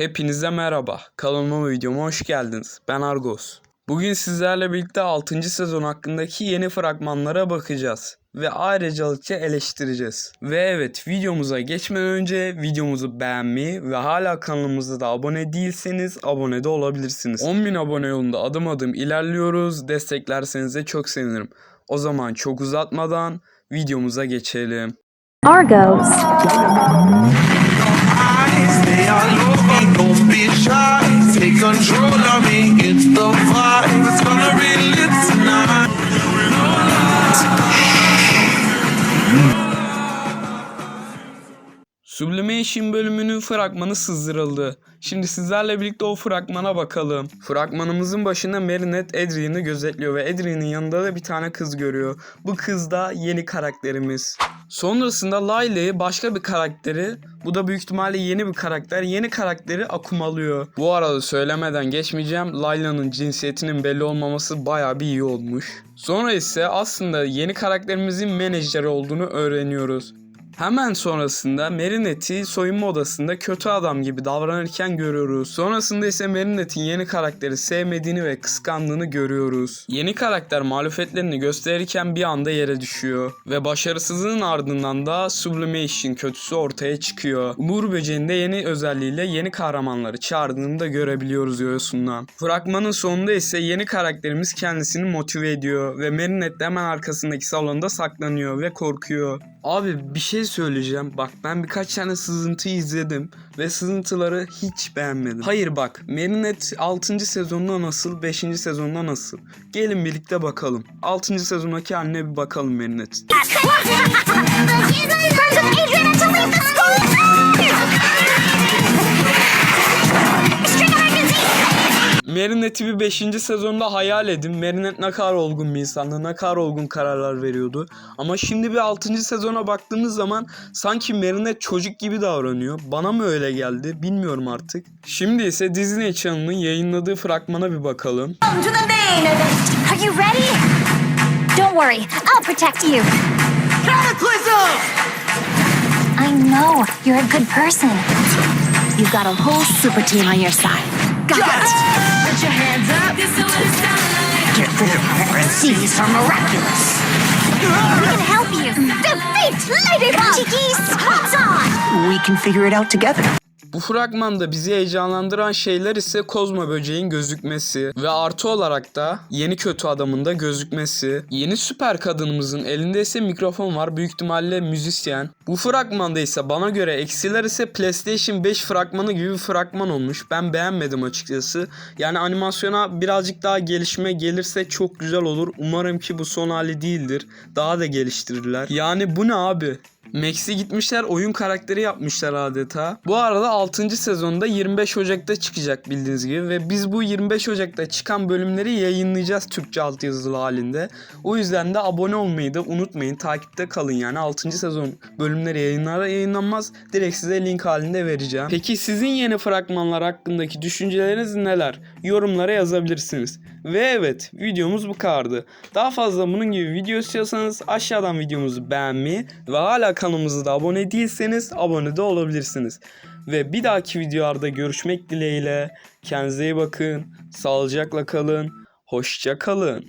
Hepinize merhaba. Kanalıma videoma hoş geldiniz. Ben Argos. Bugün sizlerle birlikte 6. sezon hakkındaki yeni fragmanlara bakacağız. Ve ayrıcalıkça eleştireceğiz. Ve evet videomuza geçmeden önce videomuzu beğenmeyi ve hala kanalımıza da abone değilseniz abone de olabilirsiniz. 10.000 abone yolunda adım adım ilerliyoruz. Desteklerseniz de çok sevinirim. O zaman çok uzatmadan videomuza geçelim. Argos. Sublimation bölümünün fragmanı sızdırıldı. Şimdi sizlerle birlikte o fragmana bakalım. Fragmanımızın başında Marinette Adrian'ı gözetliyor ve Adrian'ın yanında da bir tane kız görüyor. Bu kız da yeni karakterimiz. Sonrasında Layla'yı başka bir karakteri, bu da büyük ihtimalle yeni bir karakter, yeni karakteri akumalıyor. Bu arada söylemeden geçmeyeceğim, Layla'nın cinsiyetinin belli olmaması baya bir iyi olmuş. Sonra ise aslında yeni karakterimizin menajeri olduğunu öğreniyoruz. Hemen sonrasında Marinette'i soyunma odasında kötü adam gibi davranırken görüyoruz. Sonrasında ise Marinette'in yeni karakteri sevmediğini ve kıskandığını görüyoruz. Yeni karakter muhalefetlerini gösterirken bir anda yere düşüyor. Ve başarısızlığın ardından da Sublimation kötüsü ortaya çıkıyor. Uğur Böceği'nin yeni özelliğiyle yeni kahramanları çağırdığını da görebiliyoruz yosundan. Fragmanın sonunda ise yeni karakterimiz kendisini motive ediyor ve Marinette hemen arkasındaki salonda saklanıyor ve korkuyor. Abi bir şey söyleyeceğim. Bak ben birkaç tane sızıntı izledim ve sızıntıları hiç beğenmedim. Hayır bak Marinette 6. sezonda nasıl 5. sezonda nasıl? Gelin birlikte bakalım. 6. sezondaki haline bir bakalım Marinette. Marinette'i bir 5. sezonda hayal edin. Marinette ne kadar olgun bir insandı, ne kadar olgun kararlar veriyordu. Ama şimdi bir 6. sezona baktığımız zaman sanki Marinette çocuk gibi davranıyor. Bana mı öyle geldi bilmiyorum artık. Şimdi ise Disney Channel'ın yayınladığı fragmana bir bakalım. Are you ready? Don't worry, I'll protect you. Cataclysm! I know you're a good person. You've got a whole super team on your side. Got it! Of her and seize her miraculous. We can help you. Defeat Ladybug. Cheekies, hot on. We can figure it out together. Bu fragmanda bizi heyecanlandıran şeyler ise Kozma böceğin gözükmesi ve artı olarak da yeni kötü adamın da gözükmesi. Yeni süper kadınımızın elinde ise mikrofon var büyük ihtimalle müzisyen. Bu fragmanda ise bana göre eksiler ise PlayStation 5 fragmanı gibi bir fragman olmuş. Ben beğenmedim açıkçası. Yani animasyona birazcık daha gelişme gelirse çok güzel olur. Umarım ki bu son hali değildir. Daha da geliştirirler. Yani bu ne abi? Max'i gitmişler oyun karakteri yapmışlar adeta. Bu arada 6. sezonda 25 Ocak'ta çıkacak bildiğiniz gibi ve biz bu 25 Ocak'ta çıkan bölümleri yayınlayacağız Türkçe altyazılı halinde. O yüzden de abone olmayı da unutmayın. Takipte kalın yani 6. sezon bölümleri yayınlar yayınlanmaz. Direkt size link halinde vereceğim. Peki sizin yeni fragmanlar hakkındaki düşünceleriniz neler? Yorumlara yazabilirsiniz. Ve evet videomuz bu kadardı. Daha fazla bunun gibi video istiyorsanız aşağıdan videomuzu beğenmeyi ve hala kanalımıza da abone değilseniz abone de olabilirsiniz. Ve bir dahaki videolarda görüşmek dileğiyle. Kendinize iyi bakın. Sağlıcakla kalın. Hoşça kalın.